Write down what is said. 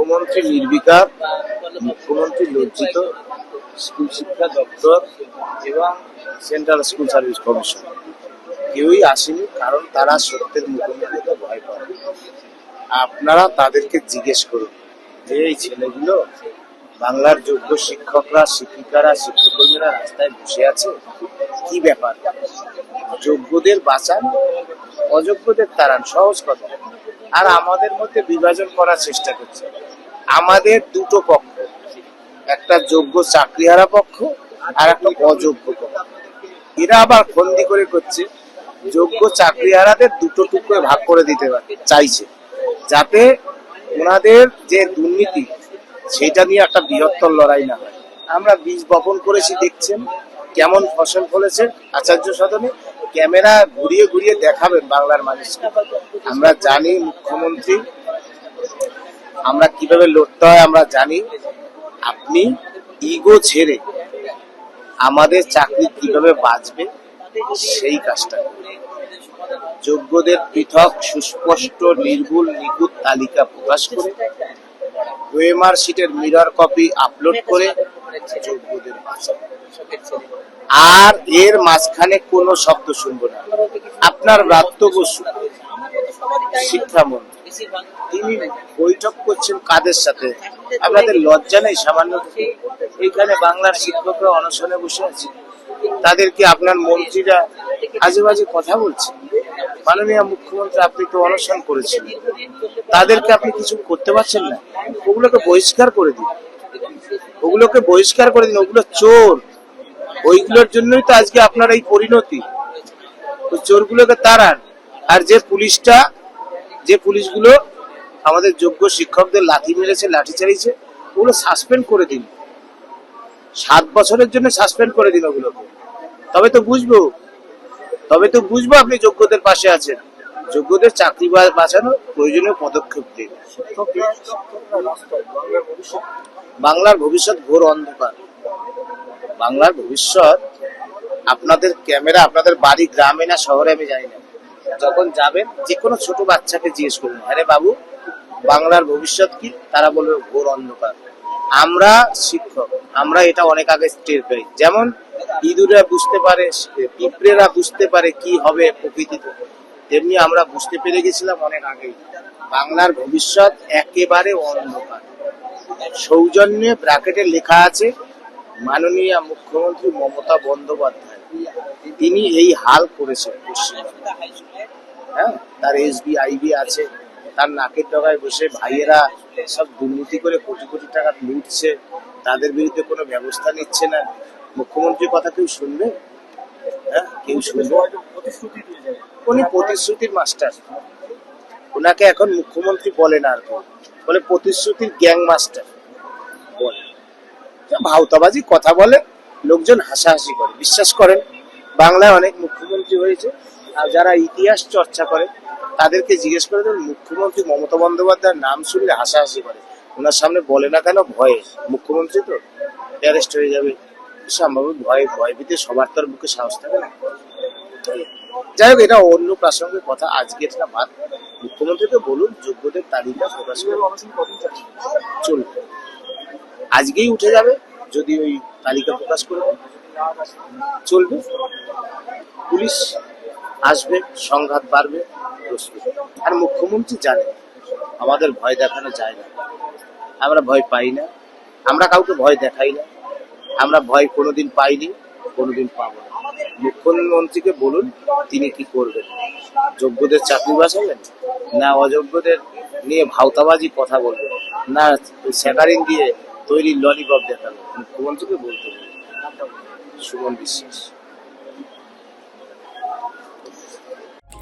মুখ্যমন্ত্রী নির্বিকার, মুখ্যমন্ত্রী লজ্জিত, স্কুল শিক্ষা দপ্তর এবং সেন্ট্রাল স্কুল সার্ভিস কমিশন। কেউই আসেনি কারণ তারা সত্যের মুখোমুখি ভয় পায়। আপনারা তাদেরকে জিজ্ঞেস করুন যে এই ছেলেগুলো বাংলার যোগ্য শিক্ষকরা, শিক্ষিকারা, শিক্ষকর্মীরা রাস্তায় বসে আছে? কি ব্যাপার? যোগ্যদের বাঁচান, অযোগ্যদের তাড়ান, সহজ কথা। আর আমাদের মধ্যে বিভাজন করার চেষ্টা করছে। আমাদের দুটো পক্ষ, একটা যোগ্য চাকরিহারা পক্ষ আর একটা অযোগ্য পক্ষ। এরা আবার খন্দি করে করছে, যোগ্য চাকরিহারাদের দুটো টুকরো ভাগ করে দিতে চাইছে। যাতে ওনাদের যে দুর্নীতি, সেটা নিয়ে একটা বৃহত্তর লড়াই না হয়। আমরা বীজ বপন করেছি, দেখছেন কেমন ফসল ফলেছে, আচার্য সদনে ক্যামেরা ঘুরিয়ে ঘুরিয়ে দেখাবেন বাংলার মানুষকে। আমরা জানি মুখ্যমন্ত্রী আমরা কীভাবে লড়তে হয় আমরা জানি। আপনি ইগো ছেড়ে আমাদের চাকরি কীভাবে বাঁচবে সেই কাজটা যোগ্যদের পৃথক, সুস্পষ্ট, নির্ভুল, নিখুঁত তালিকা প্রকাশ করে ওয়েমার শিটের মিরর কপি আপলোড করে যোগ্যদের বাঁচান। আর এর মাঝখানে কোনো শব্দ শুনব না। আপনার ব্রাত্য বসু, শিক্ষামন্ত্রী। তিনি বৈঠক করছেন কাদের সাথে? আপনাদের লজ্জা নেই সামান্য? এইখানে বাংলার শিক্ষকরা অনশনে বসে আছে। তাদেরকে আপনার মন্ত্রীরা আজে বাজে কথা বলছে মাননীয় মুখ্যমন্ত্রী আপনি তো অনশন করেছেন। তাদেরকে আপনি কিছু করতে পারছেন না? ওগুলোকে বহিষ্কার করে দিন। ওগুলোকে বহিষ্কার করে দিন। ওগুলো চোর। ওইগুলোর জন্যই তো আজকে আপনার এই পরিণতি। ওই চোরগুলোকে তাড়ান। আর যে পুলিশটা যে পুলিশগুলো আমাদের যোগ্য শিক্ষকদের লাঠি মেরেছে, লাঠি চালিয়েছে, ওগুলো সাসপেন্ড করে দিন সাত বছরের জন্য সাসপেন্ড করে দিন ওগুলোকে। তবে তো বুঝব, তবে তো বুঝব আপনি যোগ্যদের পাশে আছেন। যোগ্যদের চাকরি বাঁচানোর প্রয়োজনীয় পদক্ষেপ দিন বাংলার ভবিষ্যৎ ঘোর অন্ধকার। বাংলার ভবিষ্যৎ আপনাদের ক্যামেরা, আপনাদের বাড়ি, গ্রামে না শহরে আমি জানি না। যখন যাবেন যে কোনো ছোট বাচ্চাকে জিজ্ঞেস করবেন আরে বাবু, বাংলার ভবিষ্যৎ কি? তারা বলবে, ঘোর অন্ধকার। আমরা শিক্ষক, আমরা এটা অনেক আগে টের পাই যেমন ইঁদুরা বুঝতে পারে, পিঁপড়েরা বুঝতে পারে কি হবে প্রকৃতিতে। তেমনি আমরা বুঝতে পেরে গেছিলাম অনেক আগেই বাংলার ভবিষ্যৎ একেবারে অন্ধকার। সৌজন্যে ব্র্যাকেটে লেখা আছে, মাননীয় মুখ্যমন্ত্রী মমতা বন্দ্যোপাধ্যায়, তিনি এই হাল করেছেন পশ্চিমবঙ্গে। হ্যাঁ তার এসবি আইবি আছে, তার নাকের ডগায় বসে ভাইয়েরা সব দুর্নীতি করে কোটি কোটি টাকা লুটছে, তাদের বিরুদ্ধে কোনো ব্যবস্থা নিচ্ছে না। মুখ্যমন্ত্রীর কথা কেউ শুনবে? হ্যাঁ কেউ শুনবে? উনি প্রতিশ্রুতির মাস্টার। ওনাকে এখন মুখ্যমন্ত্রী বলে না আর। বলে প্রতিশ্রুতির গ্যাং মাস্টার। বলে। ভাওতাবাজি, কথা বলে, লোকজন হাসাহাসি করে। বিশ্বাস করেন, বাংলায় অনেক মুখ্যমন্ত্রী হয়েছে। যারা ইতিহাস চর্চা করে, তাদেরকে জিজ্ঞেস করে দেবেন মুখ্যমন্ত্রী মমতা বন্দ্যোপাধ্যায়ের নাম শুনলে হাসাহাসি করে। ওনার সামনে বলে না কেন ভয়ে? মুখ্যমন্ত্রী তো অ্যারেস্ট হয়ে যাবে। সম্ভবত ভয় ভয় ভীতে সবার তার বুকে সাহস থাকে না। যাই হোক, এটা অন্য প্রাসঙ্গিক কথা, আজকে এটা বাদ। মুখ্যমন্ত্রীকে বলুন, যোগ্যদের তালিকা প্রকাশ করে চলবে আজকেই উঠে যাবে, যদি ওই তালিকা প্রকাশ করে চলবে। পুলিশ আসবে, সংঘাত বাড়বে আর মুখ্যমন্ত্রী জানে, আমাদের ভয় দেখানো যায় না। আমরা ভয় পাই না। আমরা কাউকে ভয় দেখাই না। আমরা ভয় কোনোদিন পাইনি, কোনোদিন পাবো না। মুখ্যমন্ত্রীকে বলুন, তিনি কি করবেন? যোগ্যদের চাকরি বাঁচাবেন না অযোগ্যদের নিয়ে ভাওতাবাজি কথা বলবেন? না স্যাকারিং দিয়ে তৈরি ললিপপ দেখাবেন? মুখ্যমন্ত্রীকে বলতে বলুন সুমন বিশ্বাস।